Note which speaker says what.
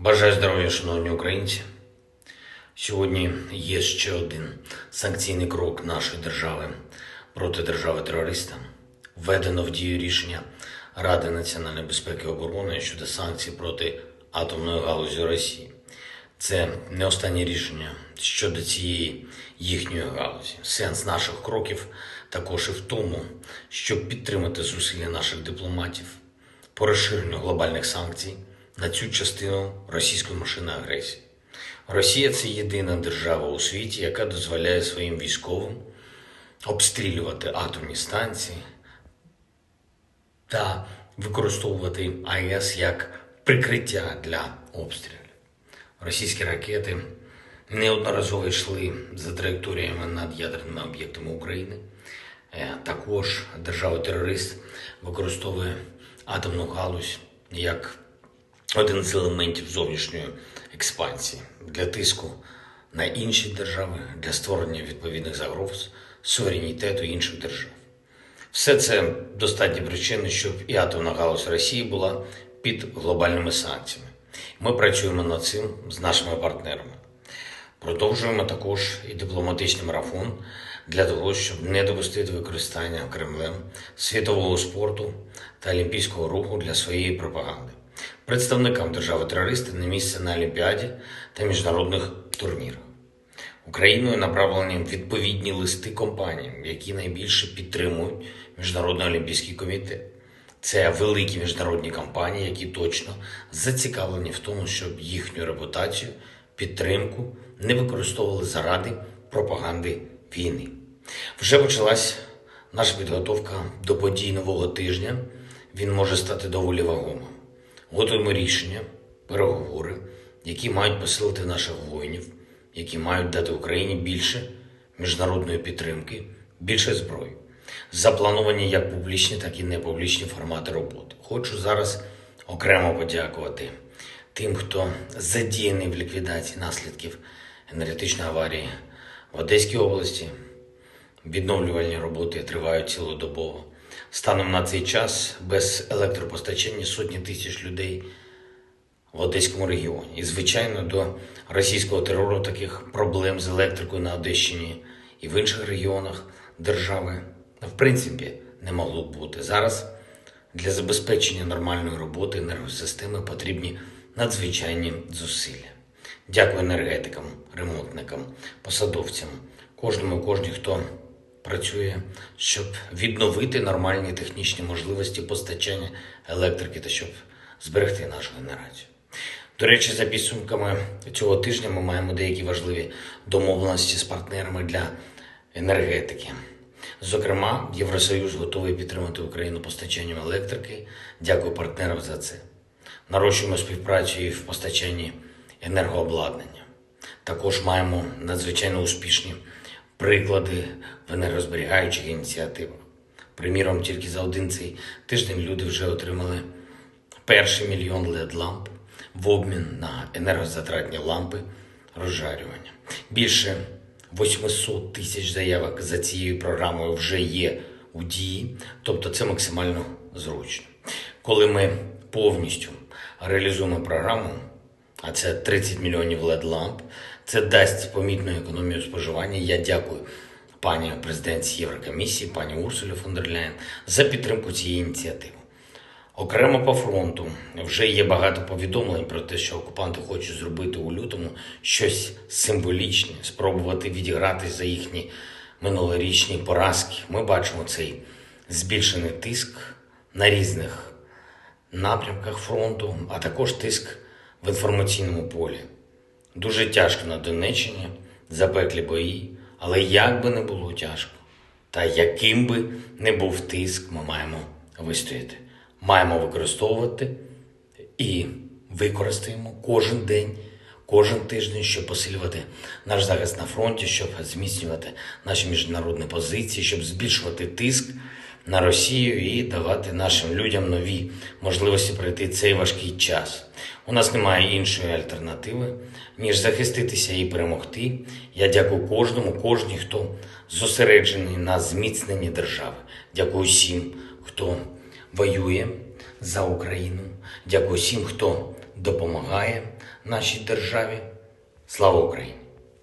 Speaker 1: Бажаю здоров'я, шановні українці. Сьогодні є ще один санкційний крок нашої держави проти держави-терориста. Введено в дію рішення Ради національної безпеки і оборони щодо санкцій проти атомної галузі Росії. Це не останнє рішення щодо цієї їхньої галузі. Сенс наших кроків також і в тому, щоб підтримати зусилля наших дипломатів по розширенню глобальних санкцій на цю частину російської машини агресії. Росія це єдина держава у світі, яка дозволяє своїм військовим обстрілювати атомні станції та використовувати АЕС як прикриття для обстрілів. Російські ракети неодноразово йшли за траєкторіями над ядерними об'єктами України. Е, Також держава-терорист використовує атомну галузь як один з елементів зовнішньої експансії для тиску на інші держави, для створення відповідних загроз суверенітету інших держав. Все це достатні причини, щоб і атомна галузь Росії була під глобальними санкціями. Ми працюємо над цим з нашими партнерами. Продовжуємо також і дипломатичний марафон для того, щоб не допустити використання Кремлем світового спорту та олімпійського руху для своєї пропаганди. Представникам держави-терористи не місце на Олімпіаді та міжнародних турнірах. Україною направлені відповідні листи компаніям, які найбільше підтримують Міжнародний олімпійський комітет. Це великі міжнародні компанії, які точно зацікавлені в тому, щоб їхню репутацію, підтримку не використовували заради пропаганди війни. Вже почалась наша підготовка до подій нового тижня. Він може стати доволі вагомим. Готуємо рішення, переговори, які мають посилити наших воїнів, які мають дати Україні більше міжнародної підтримки, більше зброї. Заплановані як публічні, так і непублічні формати роботи. Хочу зараз окремо подякувати тим, хто задіяний в ліквідації наслідків енергетичної аварії в Одеській області. Відновлювальні роботи тривають цілодобово. Станом на цей час без електропостачання сотні тисяч людей в Одеському регіоні. І, звичайно, до російського терору таких проблем з електрикою на Одещині і в інших регіонах держави в принципі не могло б бути. Зараз для забезпечення нормальної роботи енергосистеми потрібні надзвичайні зусилля. Дякую енергетикам, ремонтникам, посадовцям, кожному, кожній, хто працює, щоб відновити нормальні технічні можливості постачання електрики та щоб зберегти нашу генерацію. До речі, за підсумками цього тижня ми маємо деякі важливі домовленості з партнерами для енергетики. Зокрема, Євросоюз готовий підтримати Україну постачанням електрики. Дякую партнерам за це. Нарощуємо співпрацю і в постачанні енергообладнання. Також маємо надзвичайно успішні приклади в енергозберігаючих ініціативах. Приміром, тільки за один цей тиждень люди вже отримали перший мільйон led ламп в обмін на енергозатратні лампи розжарювання. Більше 800 тисяч заявок за цією програмою вже є у дії, тобто це максимально зручно. Коли ми повністю реалізуємо програму, а це 30 мільйонів led ламп, це дасть помітну економію споживання. Я дякую пані президентці Єврокомісії, пані Урсулі фон дер Ляєн за підтримку цієї ініціативи. Окремо по фронту вже є багато повідомлень про те, що окупанти хочуть зробити у лютому щось символічне, спробувати відіграти за їхні минулорічні поразки. Ми бачимо цей збільшений тиск на різних напрямках фронту, а також тиск в інформаційному полі. Дуже тяжко на Донеччині, запеклі бої, але як би не було тяжко, та яким би не був тиск, ми маємо вистояти. Маємо використовувати і використаємо кожен день, кожен тиждень, щоб посилювати наш захист на фронті, щоб зміцнювати наші міжнародні позиції, щоб збільшувати тиск на Росію і давати нашим людям нові можливості пройти цей важкий час. У нас немає іншої альтернативи, ніж захиститися і перемогти. Я дякую кожному, кожній, хто зосереджений на зміцненні держави. Дякую всім, хто воює за Україну. Дякую всім, хто допомагає нашій державі. Слава Україні!